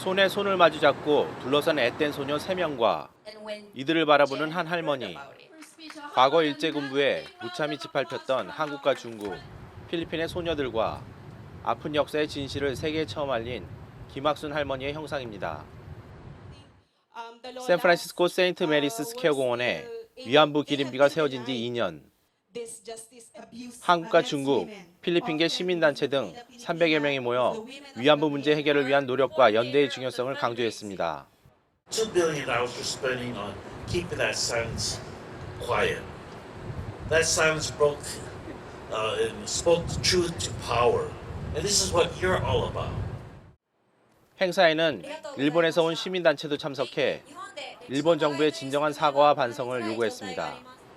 손에 손을 마주 잡고 둘러싼 앳된 소녀 3명과 이들을 바라보는 한 할머니. 과거 일제군부에 무참히 짓밟혔던 한국과 중국, 필리핀의 소녀들과 아픈 역사의 진실을 세계에 처음 알린 김학순 할머니의 형상입니다. 샌프란시스코 세인트 메리스 스퀘어 공원에 위안부 기림비가 세워진 뒤 2년. 한국과 중국, 필리핀계 시민단체 등 300여 명이 모여 위안부 문제 해결을 위한 노력과 연대의 중요성을 강조했습니다. two billion dollars we're spending on keeping that silence quiet. That silence broke uh, and spoke the truth to power. And this is what you're all about. 행사에는 일본에서 온 시민단체도 참석해 일본 정부의 진정한 사과와 반성을 요구했습니다.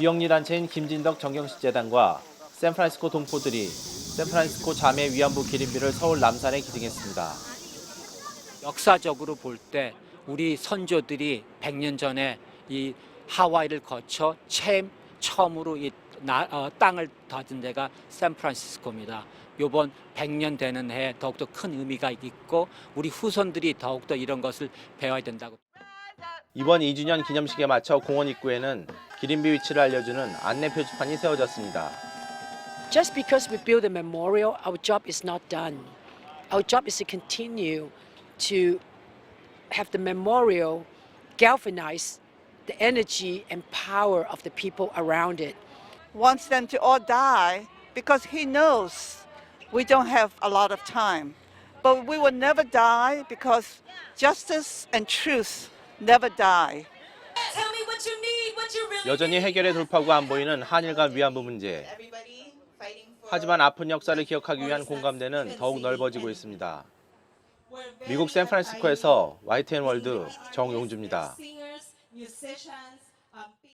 비영리 단체인 김진덕 정경식 재단과 샌프란시스코 동포들이 샌프란시스코 자매 위안부 기림비를 서울 남산에 기증했습니다. 역사적으로 볼 때 우리 선조들이 100년 전에 이 하와이를 거쳐 처음, 처음으로 이 나- 어, 땅을 다진 데가 샌프란시스코입니다. 요번 100년 되는 해 더욱더 큰 의미가 있고 우리 후손들이 더욱더 이런 것을 배워야 된다고 이번 2주년 기념식에 맞춰 공원 입구에는 기림비 위치를 알려주는 안내 표지판이 세워졌습니다. Just because we build a memorial, our job is not done. Our job is to continue to have the memorial galvanize the energy and power of the people around it. wants them to all die because he knows we don't have a lot of time. But we will never die because justice and truth never die. 여전히 해결의 돌파구가 안 보이는 한일 간 위안부 문제. 하지만 아픈 역사를 기억하기 위한 공감대는 더욱 넓어지고 있습니다. 미국 샌프란시스코에서 YTN 월드 정용주입니다.